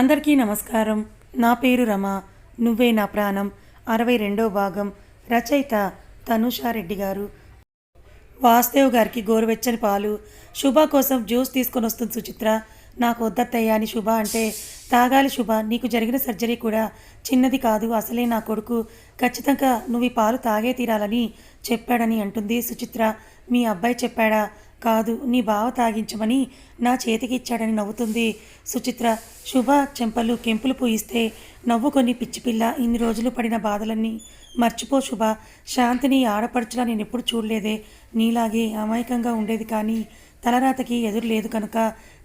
అందరికీ నమస్కారం. నా పేరు రమ. నువ్వే నా ప్రాణం. అరవై రెండో భాగం. రచయిత తనుషారెడ్డి గారు. వాసుదేవ్ గారికి గోరువెచ్చని పాలు. శుభ కోసం జ్యూస్ తీసుకొని వస్తుంది సుచిత్ర. నాకు వద్దత్తయ్యా అని శుభ అంటే తాగాలి శుభ. నీకు జరిగిన సర్జరీ కూడా చిన్నది కాదు. అసలే నా కొడుకు. ఖచ్చితంగా నువ్వు ఈ పాలు తాగే తీరాలని చెప్పాడని అంటుంది సుచిత్ర. మీ అబ్బాయి చెప్పాడా? కాదు నీ బావ తాగించమని నా చేతికి ఇచ్చాడని నవ్వుతుంది. సుచిత్ర శుభ చెంపలు కెంపులు పూయిస్తే నవ్వుకొని పిచ్చిపిల్ల ఇన్ని రోజులు పడిన బాధలన్నీ. మర్చిపో శుభ శాంతిని ఆడపడుచులా నేను ఎప్పుడు చూడలేదే. నీలాగే అమాయకంగా ఉండేది కానీ తలరాతకి ఎదురు లేదు కనుక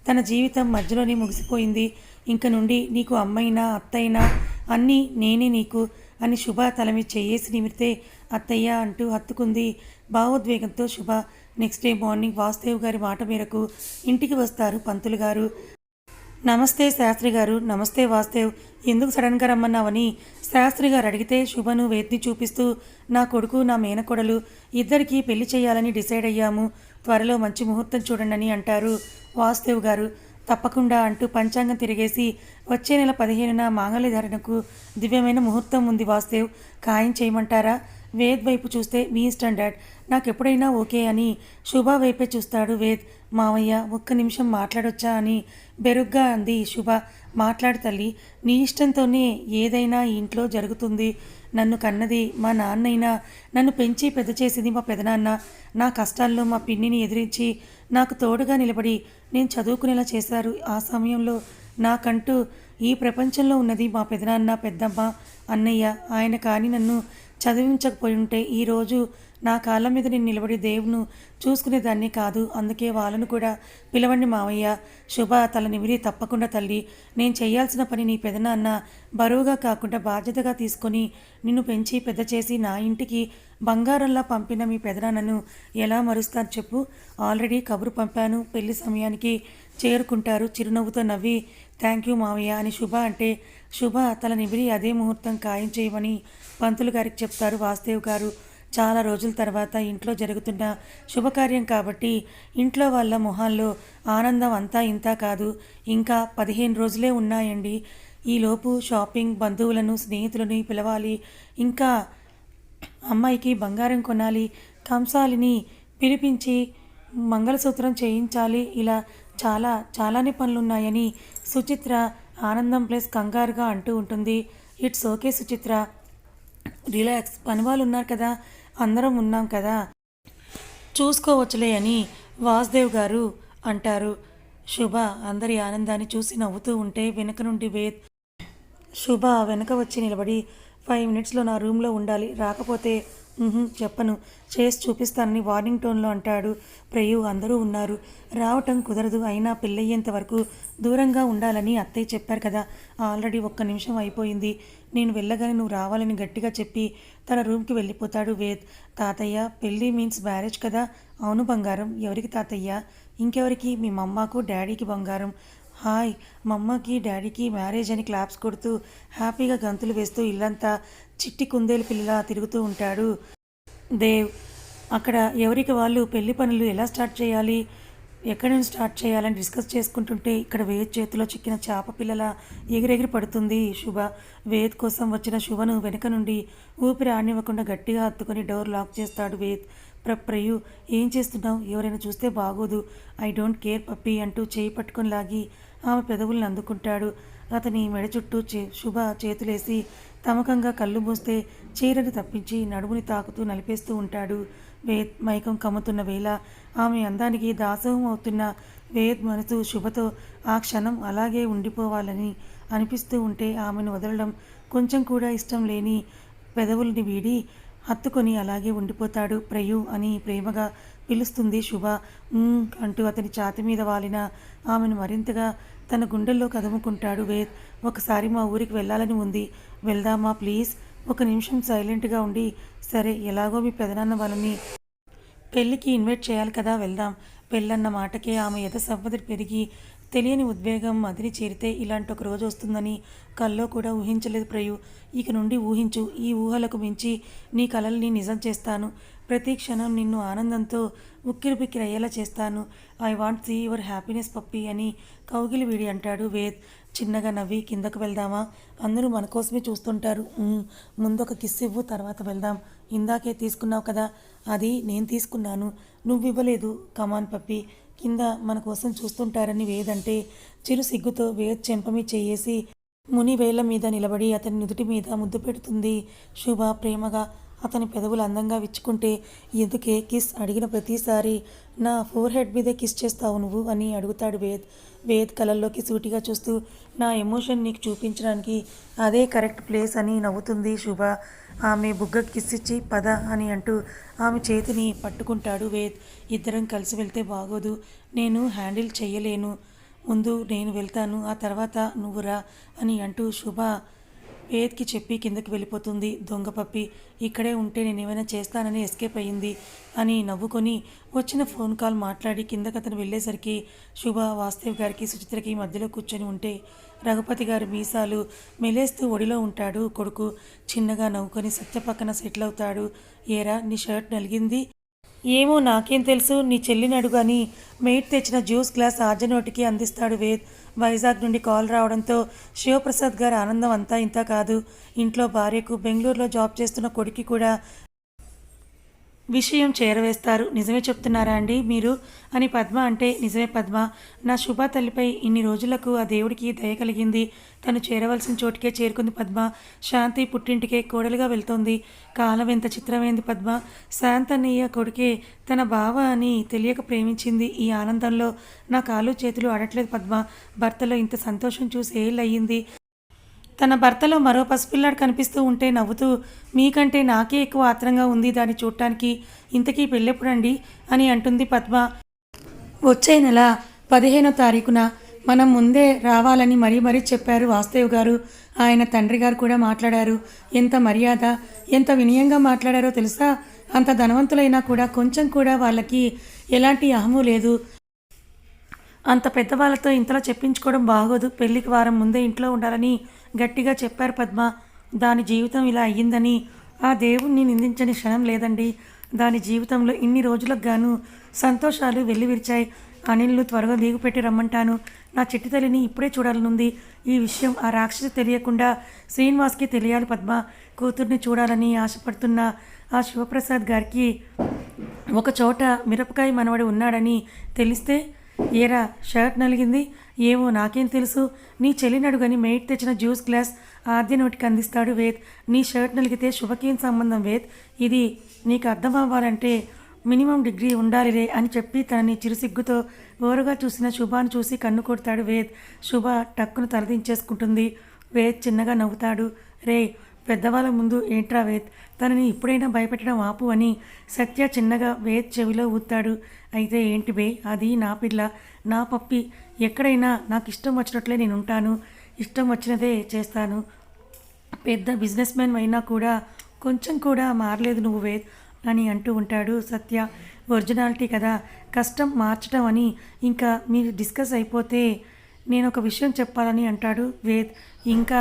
తన జీవితం మధ్యలోనే ముగిసిపోయింది. ఇంక నుండి నీకు అమ్మైనా అత్తైనా అన్నీ నేనే నీకు అని శుభ తల మీద చేయేసి నిమిరితే అత్తయ్య అంటూ హత్తుకుంది. భావోద్వేగంతో శుభ నెక్స్ట్ డే మార్నింగ్ వాసుదేవ్ గారి మాట మేరకు ఇంటికి వస్తారు పంతులు గారు. నమస్తే శాస్త్రి గారు నమస్తే వాసుదేవ్ ఎందుకు సడన్గా రమ్మన్నావని శాస్త్రి గారు అడిగితే శుభను వేద్ని చూపిస్తూ నా కొడుకు నా మేనకొడలు ఇద్దరికీ పెళ్ళి చేయాలని డిసైడ్ అయ్యాము. త్వరలో మంచి ముహూర్తం చూడండి అంటారు వాసుదేవ్ గారు. తప్పకుండా అంటూ పంచాంగం తిరిగేసి వచ్చే నెల పదిహేనున మాంగళ్య ధరణకు దివ్యమైన ముహూర్తం ఉంది వాసుదేవ్ ఖాయం చేయమంటారా? వేద్ వైపు చూస్తే మీ ఇష్టం డాడ్. నాకు ఎప్పుడైనా ఓకే అని శుభ వైపే చూస్తాడు వేద్. మావయ్య ఒక్క నిమిషం మాట్లాడొచ్చా అని బెరుగ్గా అంది శుభ. మాట్లాడు తల్లి నీ ఇష్టంతోనే ఏదైనా ఇంట్లో జరుగుతుంది. నన్ను కన్నది మా నాన్నైనా నన్ను పెంచి పెద్ద చేసింది మా పెదనాన్న. నా కష్టాల్లో మా పిన్నిని ఎదిరించి నాకు తోడుగా నిలబడి నేను చదువుకునేలా చేశారు. ఆ సమయంలో నాకంటూ ఈ ప్రపంచంలో ఉన్నది మా పెదనాన్న పెద్దమ్మ అన్నయ్య. ఆయన కానీ నన్ను చదివించకపోయి ఉంటే ఈరోజు నా కాళ్ళ మీద నేను నిలబడి దేవును చూసుకునేదాన్ని కాదు. అందుకే వాళ్ళను కూడా పిలవండి మావయ్య. శుభ తల నిమిరి తప్పకుండా తల్లి. నేను చేయాల్సిన పని నీ పెదనాన్న బరువుగా కాకుండా బాధ్యతగా తీసుకొని నిన్ను పెంచి పెద్ద చేసి నా ఇంటికి బంగారంలా పంపిన మీ పెదనాన్నను ఎలా మరుస్తారు చెప్పు. ఆల్రెడీ కబురు పంపాను. పెళ్ళి సమయానికి చేరుకుంటారు. చిరునవ్వుతో నవ్వి థ్యాంక్ యూ మావయ్య అని శుభ అంటే శుభ తల నిబిడి అదే ముహూర్తం ఖాయం చేయమని పంతులు గారికి చెప్తారు వాసుదేవ్ గారు. చాలా రోజుల తర్వాత ఇంట్లో జరుగుతున్న శుభకార్యం కాబట్టి ఇంట్లో వాళ్ళ మొహాల్లో ఆనందం అంతా ఇంతా కాదు. ఇంకా పదిహేను రోజులే ఉన్నాయండి. ఈలోపు షాపింగ్ బంధువులను స్నేహితులను పిలవాలి. ఇంకా అమ్మాయికి బంగారం కొనాలి. కంసాలిని పిలిపించి మంగళసూత్రం చేయించాలి. ఇలా చాలా చాలానే పనులున్నాయని సుచిత్ర ఆనందం ప్లస్ కంగారుగా అంటూ ఉంటుంది. It's okay Suchitra. రిలాక్స్. పని వాళ్ళు ఉన్నారు కదా. అందరం ఉన్నాం కదా. చూసుకోవచ్చులే అని వాసుదేవ్ గారు అంటారు. శుభ అందరి ఆనందాన్ని చూసి నవ్వుతూ ఉంటే వెనుక నుండి వేద్ శుభ వెనక వచ్చి నిలబడి ఫైవ్ మినిట్స్లో నా రూమ్లో ఉండాలి. రాకపోతే చెప్పను. చేసి చూపిస్తానని వార్నింగ్ టోన్లో అంటాడు. ప్రయు అందరూ ఉన్నారు. రావటం కుదరదు. అయినా పెళ్ళయ్యేంత వరకు దూరంగా ఉండాలని అత్తయ్య చెప్పారు కదా. ఆల్రెడీ ఒక్క నిమిషం అయిపోయింది. నేను వెళ్ళగానే నువ్వు రావాలని గట్టిగా చెప్పి తన రూమ్కి వెళ్ళిపోతాడు వేద్. తాతయ్య పెళ్ళి మీన్స్ మ్యారేజ్ కదా. అవును బంగారం. ఎవరికి తాతయ్య? ఇంకెవరికి? మీ మమ్మకు డాడీకి బంగారం. హాయ్ మమ్మకి డాడీకి మ్యారేజ్ అని క్లాప్స్ కొడుతూ హ్యాపీగా గంతులు వేస్తూ ఇల్లంతా చిట్టి కుందేలు పిల్లలా తిరుగుతూ ఉంటాడు. దేవ్ అక్కడ ఎవరికి వాళ్ళు పెళ్ళి పనులు ఎలా స్టార్ట్ చేయాలి ఎక్కడి నుంచి స్టార్ట్ చేయాలని డిస్కస్ చేసుకుంటుంటే ఇక్కడ వేద్ చేతిలో చిక్కిన చేప పిల్లల ఎగిరెగిరి పడుతుంది. శుభ వేద్ కోసం వచ్చిన శుభను వెనక నుండి ఊపిరి ఆనివ్వకుండా గట్టిగా హత్తుకొని డోర్ లాక్ చేస్తాడు వేద్. ప్రప్రయు ఏం చేస్తున్నావు? ఎవరైనా చూస్తే బాగోదు. ఐ డోంట్ కేర్ పప్పి అంటూ చేయి పట్టుకొని లాగి ఆమె పెదవుల్ని అందుకుంటాడు. అతని మెడ చుట్టూ చే శుభ చేతులేసి తమకంగా కళ్ళు మూస్తే చీరని తప్పించి నడుముని తాకుతూ నలిపేస్తూ ఉంటాడు. వేద్ మైకం కమ్ముతున్న వేళ ఆమె అందానికి దాసోహం అవుతున్న వేద్ మనసు శుభతో ఆ క్షణం అలాగే ఉండిపోవాలని అనిపిస్తూ ఉంటే ఆమెను వదలడం కొంచెం కూడా ఇష్టం లేని పెదవుల్ని వీడి హత్తుకొని అలాగే ఉండిపోతాడు. ప్రయు అని ప్రేమగా పిలుస్తుంది శుభ. అంటూ అతని ఛాతి మీద వాలిన ఆమెను మరింతగా తన గుండెల్లో కదుముకుంటాడు వేద్. ఒకసారి మా ఊరికి వెళ్ళాలని ఉంది. వెళ్దామా ప్లీజ్? ఒక నిమిషం సైలెంట్గా ఉండి. సరే ఎలాగో మీ పెదనాన్న వాళ్ళని పెళ్ళికి ఇన్వైట్ చేయాలి కదా వెళ్దాం. పెళ్ళన్న మాటకే ఆమె యథ సవ్వది పెరిగి తెలియని ఉద్వేగం అదిని చేరితే ఇలాంటి ఒక రోజు వస్తుందని కల్లో కూడా ఊహించలేదు ప్రయు. ఇక నుండి ఊహించు. ఈ ఊహలకు మించి నీ కలల్ని నిజం చేస్తాను. ప్రతి క్షణం నిన్ను ఆనందంతో ఉక్కిరిబిక్కిరి అయ్యేలా చేస్తాను I want see your happiness puppy అని కౌగిలి వీడి అంటాడు. వేద్ చిన్నగా నవ్వి కిందకు వెళ్దామా? అందరూ మన కోసమే చూస్తుంటారు. ముందు ఒక కిస్ ఇవ్వు తర్వాత వెళ్దాం. ఇందాకే తీసుకున్నావు కదా? అది నేను తీసుకున్నాను. నువ్వు ఇవ్వలేదు కమాన్ పప్పి కింద మన కోసం చూస్తుంటారని వేదంటే చిరు సిగ్గుతో వేద్ చెంపమి చేయేసి ముని వేళ్ళ మీద నిలబడి అతని నుదుటి మీద ముద్దు పెడుతుంది. శుభ ప్రేమగా అతని పెదవులు అందంగా విచ్చుకుంటే ఎందుకే కిస్? అడిగిన ప్రతిసారి నా ఫోర్ హెడ్ మీదే కిస్ చేస్తావు నువ్వు? అని అడుగుతాడు వేద్. వేద్ కలల్లోకి సూటిగా చూస్తూ నా ఎమోషన్ నీకు చూపించడానికి అదే కరెక్ట్ ప్లేస్ అని నవ్వుతుంది శుభ. ఆమె బుగ్గ కిస్ ఇచ్చి పద అని అంటూ ఆమె చేతిని పట్టుకుంటాడు వేద్. ఇద్దరం కలిసి వెళ్తే బాగోదు. నేను హ్యాండిల్ చేయలేను ముందు నేను వెళ్తాను. ఆ తర్వాత నువ్వురా అని అంటూ శుభ వేద్కి చెప్పి కిందకి వెళ్ళిపోతుంది. దొంగ పప్పి ఇక్కడే ఉంటే నేను ఏమైనా చేస్తానని ఎస్కేప్ అయ్యింది అని నవ్వుకొని వచ్చిన ఫోన్ కాల్ మాట్లాడి కిందకి అతను వెళ్ళేసరికి శుభ వాస్తవ్ గారికి సుచిత్రకి మధ్యలో కూర్చొని ఉంటే రఘుపతి గారు మీసాలు మెలేస్తూ ఒడిలో ఉంటాడు. కొడుకు చిన్నగా నవ్వుకొని సత్య పక్కన సెటిల్ అవుతాడు. ఏరా నీ షర్ట్ నలిగింది? ఏమో నాకేం తెలుసు నీ చెల్లిని అడుగు అని మెయిట్ తెచ్చిన జ్యూస్ గ్లాస్ ఆర్జనోటికి అందిస్తాడు వేద్. వైజాగ్ నుండి కాల్ రావడంతో శివప్రసాద్ గారి ఆనందం అంతా ఇంత కాదు. ఇంట్లో భార్యకు బెంగళూరులో జాబ్ చేస్తున్న కొడుకి కూడా విషయం చేరవేస్తారు. నిజమే చెప్తున్నారా అండి మీరు? అని పద్మ అంటే నిజమే పద్మ. నా శుభ తల్లిపై ఇన్ని రోజులకు ఆ దేవుడికి దయ కలిగింది. తను చేరవలసిన చోటుకే చేరుకుంది పద్మ. శాంతి పుట్టింటికే కోడలుగా వెళ్తోంది. కాలం ఎంత చిత్రమైంది పద్మ. శాంతన్నయ్య కొడుకే తన బావ అని తెలియక ప్రేమించింది. ఈ ఆనందంలో నా కాలు చేతులు ఆడట్లేదు పద్మ. భర్తలో ఇంత సంతోషం చూసి ఏళ్ళయ్యింది తన భర్తలో మరో పసిపిల్లాడు కనిపిస్తూ ఉంటే నవ్వుతూ మీకంటే నాకే ఎక్కువ ఆత్రంగా ఉంది దాన్ని చూడటానికి ఇంతకీ పెళ్ళెప్పుడండి? అని అంటుంది పద్మ. వచ్చే నెల పదిహేనో తారీఖున మనం ముందే రావాలని మరీ మరీ చెప్పారు వాసుదేవ్ గారు. ఆయన తండ్రి గారు కూడా మాట్లాడారు. ఎంత మర్యాద ఎంత వినయంగా మాట్లాడారో తెలుసా? అంత ధనవంతులైనా కూడా కొంచెం కూడా వాళ్ళకి ఎలాంటి అహము లేదు. అంత పెద్దవాళ్ళతో ఇంతలా చెప్పించుకోవడం బాగోదు. పెళ్ళికి వారం ముందే ఇంట్లో ఉండాలని గట్టిగా చెప్పారు పద్మ. దాని జీవితం ఇలా అయ్యిందని. ఆ దేవుణ్ణి నిందించని క్షణం లేదండి. దాని జీవితంలో ఇన్ని రోజులకు గాను సంతోషాలు వెల్లివిరిచాయి. అనిల్ను త్వరగా లీగుపెట్టి రమ్మంటాను. నా చిట్టి తల్లిని ఇప్పుడే చూడాలనుంది. ఈ విషయం ఆ రాక్షసి తెలియకుండా శ్రీనివాస్కి తెలియాలి పద్మ. కూతుర్ని చూడాలని ఆశపడుతున్న ఆ శివప్రసాద్ గారికి ఒక చోట మిరపకాయ మనవడు ఉన్నాడని తెలిస్తే ఏరా షర్ట్ నలిగింది? ఏమో నాకేం తెలుసు. నీ చెల్లినడుగని మెయిట్ తెచ్చిన జ్యూస్ గ్లాస్ ఆద్య నోటికి అందిస్తాడు వేద్. నీ షర్ట్ నలిగితే శుభకేం సంబంధం వేద్? ఇది నీకు అర్థం అవ్వాలంటే మినిమం డిగ్రీ ఉండాలిరే అని చెప్పి తనని చిరుసిగ్గుతో ఓరుగా చూసిన శుభాను చూసి కన్ను కొడతాడు వేద్. శుభ టక్కును తలదించేసుకుంటుంది. వేద్ చిన్నగా నవ్వుతాడు. రే పెద్దవాళ్ళ ముందు ఏంట్రా వేద్ తనని ఇప్పుడైనా భయపెట్టడం ఆపు అని సత్య చిన్నగా వేద్ చెవిలో ఊతాడు అయితే ఏంటి బే? అది నా పిల్ల నా పప్పి. ఎక్కడైనా నాకు ఇష్టం వచ్చినట్లే నేను ఉంటాను ఇష్టం వచ్చినదే చేస్తాను. పెద్ద బిజినెస్ మ్యాన్ అయినా కూడా కొంచెం కూడా మారలేదు నువ్వు వేద్ అని అంటూ ఉంటాడు సత్య. ఒరిజినాలిటీ కదా కష్టం మార్చడం అని ఇంకా మీరు డిస్కస్ అయిపోతే నేను ఒక విషయం చెప్పాలని అంటాడు వేద్ ఇంకా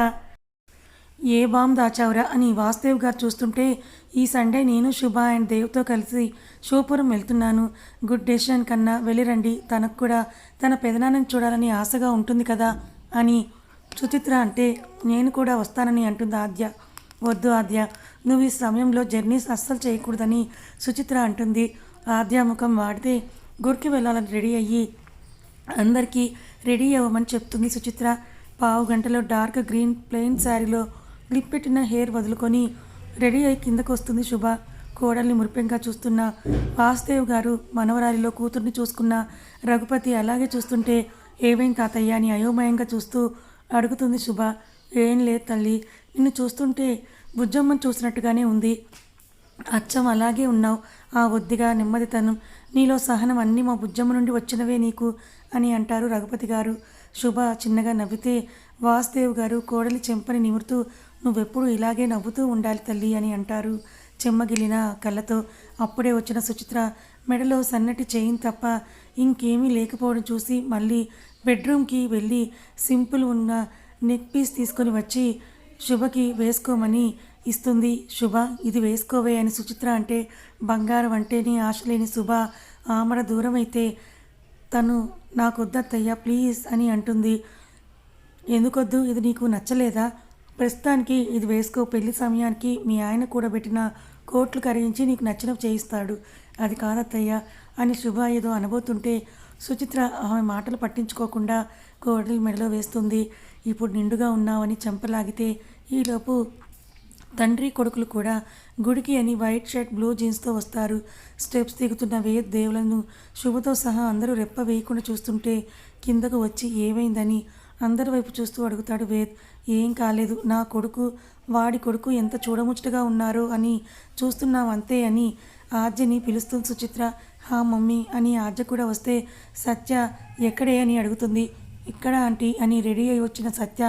ఏ బాంబ్ దాచావురా అని వాసుదేవ్ గారు చూస్తుంటే ఈ సండే నేను శుభ అండ్ దేవ్తో కలిసి షోపురం వెళ్తున్నాను. గుడ్ డెసిషన్ కన్నా వెళ్ళిరండి. తనకు కూడా తన పెదనాన్నని చూడాలని ఆశగా ఉంటుంది కదా అని సుచిత్ర అంటే నేను కూడా వస్తానని అంటుంది ఆద్య. వద్దు ఆద్య నువ్వు ఈ సమయంలో జర్నీస్ అస్సలు చేయకూడదని సుచిత్ర అంటుంది. ఆద్య ముఖం వాడితే గుడికి వెళ్ళాలని రెడీ అయ్యి అందరికీ రెడీ అవ్వమని చెప్తుంది సుచిత్ర. పావు గంటలో డార్క్ గ్రీన్ ప్లెయిన్ శారీలో క్లిప్ పెట్టిన హెయిర్ వదులుకొని రెడీ అయి కిందకు వస్తుంది శుభ. కోడల్ని మురిపెంగా చూస్తున్న వాసుదేవ్ గారు మనవరాలిలో కూతుర్ని చూసుకున్న రఘుపతి అలాగే చూస్తుంటే ఏవేం తాతయ్య అని అయోమయంగా చూస్తూ అడుగుతుంది శుభ. ఏం లేదు తల్లి నిన్ను చూస్తుంటే బుజ్జమ్మని చూసినట్టుగానే ఉంది. అచ్చం అలాగే ఉన్నావు. ఆ ఒద్దిగా నెమ్మదితనం. నీలో సహనం అన్నీ మా బుజ్జమ్మ నుండి వచ్చినవే నీకు అని అంటారు రఘుపతి గారు. శుభ చిన్నగా నవ్వితే వాసుదేవ్ గారు కోడలి చెంపని నిమురుతూ నువ్వెప్పుడు ఇలాగే నవ్వుతూ ఉండాలి తల్లి అని అంటారు. చెమ్మగిలిన కళ్ళతో అప్పుడే వచ్చిన సుచిత్ర మెడలో సన్నటి చైన్ తప్ప ఇంకేమీ లేకపోవడం చూసి మళ్ళీ బెడ్రూమ్కి వెళ్ళి సింపుల్ ఉన్న నెక్ పీస్ తీసుకొని వచ్చి శుభకి వేసుకోమని ఇస్తుంది. శుభ ఇది వేసుకోవే అని సుచిత్ర అంటే బంగారం అంటేనే ఆశ లేని శుభ. ఆమడ దూరమైతే తను నాకు వద్దత్తయ్యా ప్లీజ్ అని అంటుంది. ఎందుకొద్దు? ఇది నీకు నచ్చలేదా? ప్రస్తుతానికి ఇది వేసుకో. పెళ్ళి సమయానికి మీ ఆయన కూడబెట్టిన కోట్లు కరిగించి నీకు నచ్చినవి చేయిస్తాడు. అది కాదత్తయ్య అని శుభ ఏదో అనబోతుంటే సుచిత్ర ఆమె మాటలు పట్టించుకోకుండా కోడలి మెడలో వేస్తుంది. ఇప్పుడు నిండుగా ఉన్నావని చెంపలాగితే ఈలోపు తండ్రి కొడుకులు కూడా గుడికి అని వైట్ షర్ట్ బ్లూ జీన్స్తో వస్తారు. స్టెప్స్ దిగుతున్న వేద్ దేవులను శుభతో సహా అందరూ రెప్ప వేయకుండా చూస్తుంటే కిందకు వచ్చి ఏమైందని అందరి వైపు చూస్తూ అడుగుతాడు వేద్. ఏం కాలేదు నా కొడుకు వాడి కొడుకు ఎంత చూడముచ్చటగా ఉన్నారో అని చూస్తున్నాం అంతే అని ఆద్యని పిలుస్తుంది సుచిత్ర హా మమ్మీ అని ఆద్య కూడా వస్తే సత్య ఎక్కడే అని అడుగుతుంది. ఇక్కడ ఆంటీ అని రెడీ అయి వచ్చిన సత్య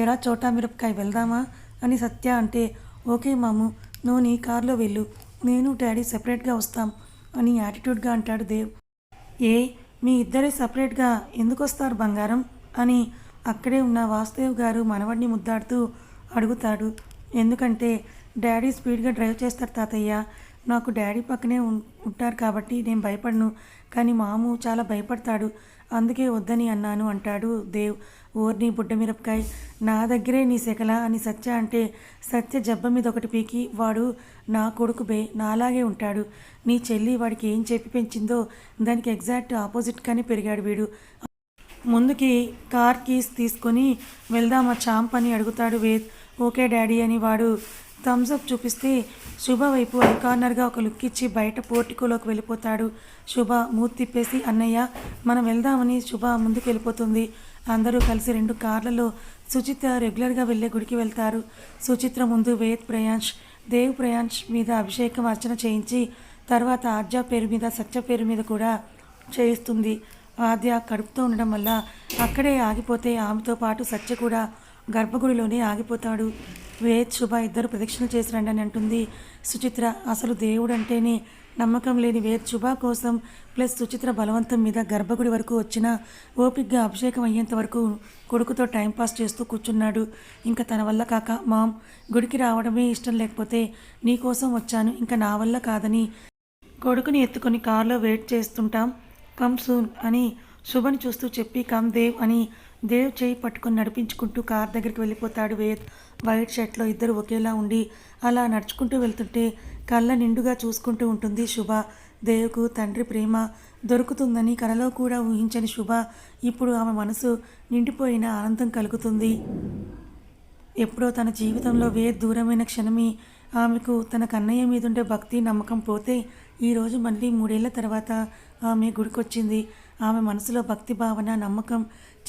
ఏరా చోటా మిరపకాయ వెళ్దామా? అని సత్య అంటే ఓకే మాము నువ్వు నీ కారులో వెళ్ళు. నేను డాడీ సెపరేట్గా వస్తాం అని యాటిట్యూడ్గా అంటాడు దేవ్. ఏ మీ ఇద్దరే సపరేట్గా ఎందుకు వస్తారు బంగారం? అని అక్కడే ఉన్న వాసుదేవ్ గారు మనవడిని ముద్దాడుతూ అడుగుతాడు. ఎందుకంటే డాడీ స్పీడ్గా డ్రైవ్ చేస్తారు తాతయ్య. నాకు డాడీ పక్కనే ఉం- ఉంటారు కాబట్టి నేను భయపడను. కానీ మాము చాలా భయపడతాడు. అందుకే వద్దని అన్నాను అంటాడు దేవ్. ఓర్ని బుడ్డ మిరపకాయ నా దగ్గరే నీ శకల అని సత్య అంటే సత్య జబ్బ మీద ఒకటి పీకి వాడు నా కొడుకు బే నాలాగే ఉంటాడు. నీ చెల్లి వాడికి ఏం చెప్పి పెంచిందో దానికి ఎగ్జాక్ట్ ఆపోజిట్గానే పెరిగాడు వీడు. ముందుకి కార్ కీస్ తీసుకొని వెళ్దామా చాంప్ అని అడుగుతాడు వేద్. ఓకే డాడీ అని వాడు థమ్స్ అప్ చూపిస్తే శుభ వైపు ఐ కార్నర్గా ఒక లుక్ ఇచ్చి బయట పోర్టికోలోకి వెళ్ళిపోతాడు. శుభ మూతి తిప్పేసి అన్నయ్య మనం వెళ్దామని శుభ ముందుకు వెళ్ళిపోతుంది. అందరూ కలిసి రెండు కార్లలో సుచిత్ర రెగ్యులర్గా వెళ్ళే గుడికి వెళ్తారు. సుచిత్ర ముందు వేద్ ప్రయాంష్ దేవ్ ప్రయాంష్ మీద అభిషేకం అర్చన చేయించి తర్వాత ఆర్జా పేరు మీద సత్య పేరు మీద కూడా చేయిస్తుంది. ఆద్య కడుపుతో ఉండడం వల్ల అక్కడే ఆగిపోతే ఆమెతో పాటు సత్య కూడా గర్భగుడిలోనే ఆగిపోతాడు. వేద్ శుభ ఇద్దరు ప్రదక్షిణ చేసి అని అంటుంది సుచిత్ర. అసలు దేవుడు అంటేనే నమ్మకం లేని వేద్ శుభ కోసం ప్లస్ సుచిత్ర బలవంతం మీద గర్భగుడి వరకు వచ్చిన ఓపిక్గా అభిషేకం అయ్యేంత వరకు కొడుకుతో టైంపాస్ చేస్తూ కూర్చున్నాడు. ఇంకా తన వల్ల కాక మామ్ గుడికి రావడమే ఇష్టం లేకపోతే నీ కోసం వచ్చాను ఇంకా నా వల్ల కాదని కొడుకుని ఎత్తుకొని కారులో వెయిట్ చేస్తుంటాం కమ్ సూన్ అని శుభని చూస్తూ చెప్పి కమ్ దేవ్ అని దేవ్ చేయి పట్టుకొని నడిపించుకుంటూ కార్ దగ్గరికి వెళ్ళిపోతాడు వేద్ వైట్ షర్ట్లో ఇద్దరు ఒకేలా ఉండి అలా నడుచుకుంటూ వెళ్తుంటే కళ్ళ నిండుగా చూసుకుంటూ ఉంటుంది శుభ. దేవ్కు తండ్రి ప్రేమ దొరుకుతుందని కలలో కూడా ఊహించని శుభ. ఇప్పుడు ఆమె మనసు నిండిపోయిన ఆనందం కలుగుతుంది. ఎప్పుడో తన జీవితంలో వే దూరమైన క్షణమే ఆమెకు తన కన్నయ్య మీదుండే భక్తి నమ్మకం పోతే ఈరోజు మళ్ళీ మూడేళ్ళ తర్వాత ఆమె గుడికొచ్చింది. ఆమె మనసులో భక్తి భావన నమ్మకం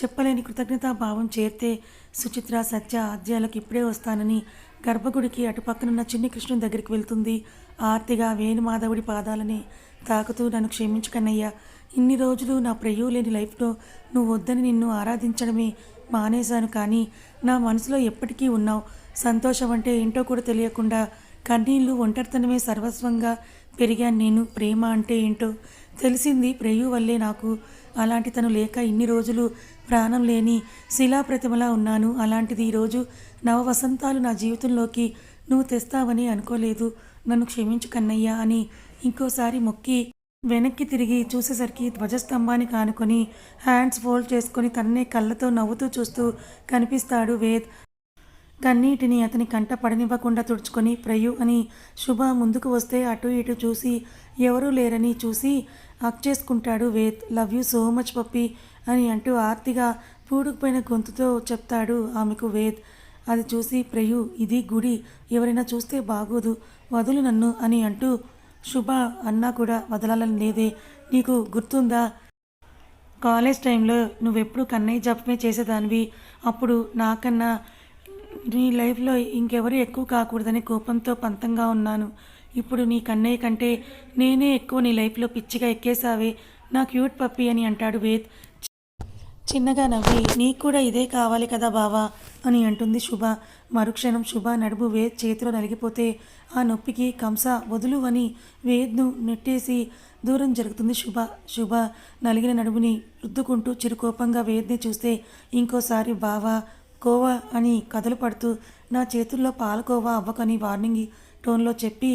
చెప్పలేని కృతజ్ఞతా భావం చేరితే సుచిత్ర సత్య ఆద్యాలకు ఇప్పుడే వస్తానని గర్భగుడికి అటుపక్కనున్న చిన్ని కృష్ణుని దగ్గరికి వెళ్తుంది. ఆర్తిగా వేణుమాధవుడి పాదాలని తాకుతూ నన్ను క్షమించుకన్నయ్యా ఇన్ని రోజులు నా ప్రియువు లేని లైఫ్లో నువ్వు వద్దని నిన్ను ఆరాధించడమే మానేశాను కానీ నా మనసులో ఎప్పటికీ ఉన్నావు. సంతోషం అంటే ఏంటో కూడా తెలియకుండా కన్నీళ్ళు ఒంటరితనమే సర్వస్వంగా పెరిగాను నేను. ప్రేమ అంటే ఏంటో తెలిసింది ప్రేయు వల్లే నాకు. అలాంటి తను లేక ఇన్ని రోజులు ప్రాణం లేని శిలాప్రతిమలా ఉన్నాను. అలాంటిది ఈరోజు నవ వసంతాలు నా జీవితంలోకి నువ్వు తెస్తావని అనుకోలేదు. నన్ను క్షమించు కన్నయ్య అని ఇంకోసారి మొక్కి వెనక్కి తిరిగి చూసేసరికి ధ్వజస్తంభాన్ని కానుకొని హ్యాండ్స్ ఫోల్డ్ చేసుకొని తననే కళ్ళతో నవ్వుతూ చూస్తూ కనిపిస్తాడు వేద్. కన్నీటిని అతని కంట పడనివ్వకుండా తుడుచుకొని ప్రయు అని శుభ ముందుకు వస్తే అటు ఇటు చూసి ఎవరూ లేరని చూసి హక్ చేసుకుంటాడు Ved. Love you so much puppy. అని అంటూ ఆర్తిగా పూడుకుపోయిన గొంతుతో చెప్తాడు ఆమెకు వేద్. అది చూసి ప్రయు ఇది గుడి ఎవరైనా చూస్తే బాగోదు వదులు నన్ను అని అంటూ శుభ అన్నా కూడా వదలాలని లేదే నీకు గుర్తుందా? కాలేజ్ టైంలో నువ్వెప్పుడు కన్నయ్య జపమే చేసేదానివి అప్పుడు నాకన్నా నీ లైఫ్లో ఇంకెవరు ఎక్కువ కాకూడదని కోపంతో పంతంగా ఉన్నాను. ఇప్పుడు నీ కన్నయ్య కంటే నేనే ఎక్కువ నీ లైఫ్లో పిచ్చిగా ఎక్కేసావే నా క్యూట్ పప్పి అని అంటాడు వేద్. చిన్నగా నవ్వి నీకు కూడా ఇదే కావాలి కదా బావా అని అంటుంది శుభ. మరుక్షణం శుభ నడుము వేద్ చేతిలో నలిగిపోతే ఆ నొప్పికి కంస వదులు అని వేద్ను నెట్టేసి దూరం జరుగుతుంది శుభ. శుభ నలిగిన నడుముని రుద్దుకుంటూ చిరుకోపంగా వేద్ని చూస్తే ఇంకోసారి బావా కోవా అని కథలు పడుతూ నా చేతుల్లో పాలకోవా అవ్వకని వార్నింగ్ టోన్లో చెప్పి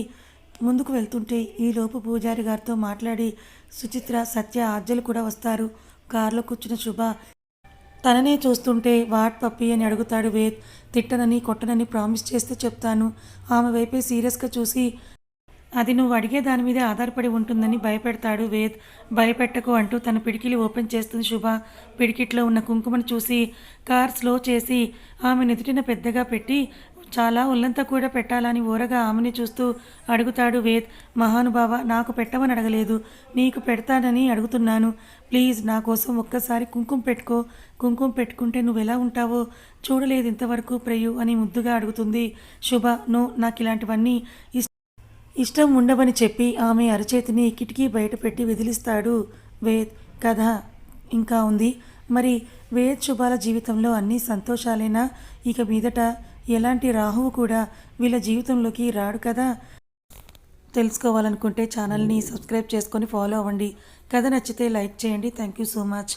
ముందుకు వెళ్తుంటే ఈలోపు పూజారి గారితో మాట్లాడి సుచిత్ర సత్య ఆర్జలు కూడా వస్తారు. కారులో కూర్చున్న శుభ తననే చూస్తుంటే వాట్ పప్పి అని అడుగుతాడు వేద్. తిట్టనని కొట్టనని ప్రామిస్ చేస్తే చెప్తాను. ఆమె వైపే సీరియస్గా చూసి అది నువ్వు అడిగే దాని మీదే ఆధారపడి ఉంటుందని భయపెడతాడు వేద్. భయపెట్టకు అంటూ తన పిడికిలి ఓపెన్ చేస్తుంది శుభ. పిడికిట్లో ఉన్న కుంకుమను చూసి కార్ స్లో చేసి ఆమె నెదుటిన పెద్దగా పెట్టి చాలా ఒళ్ళంతా కూడా పెట్టాలని ఊరగా ఆమెని చూస్తూ అడుగుతాడు వేద్. మహానుభావ నాకు పెట్టమని అడగలేదు. నీకు పెడతానని అడుగుతున్నాను. ప్లీజ్ నా కోసం ఒక్కసారి కుంకుమ పెట్టుకో. కుంకుమ పెట్టుకుంటే నువ్వు ఎలా ఉంటావో చూడలేదు ఇంతవరకు ప్రియు అని ముద్దుగా అడుగుతుంది. శుభ నో నాకు ఇలాంటివన్నీ ఇష్టం ఉండవని చెప్పి ఆమె అరచేతిని కిటికీ బయట పెట్టి విదిలిస్తాడు వేద్. కథ ఇంకా ఉంది. మరి వేద్ శుభాల జీవితంలో అన్ని సంతోషాలేనా? ఇక మీదట ఎలాంటి రాహువు కూడా వీళ్ళ జీవితంలోకి రాడు కదా? తెలుసుకోవాలనుకుంటే ఛానల్ని సబ్స్క్రైబ్ చేసుకొని ఫాలో అవ్వండి. కథ నచ్చితే లైక్ చేయండి. Thank you so much.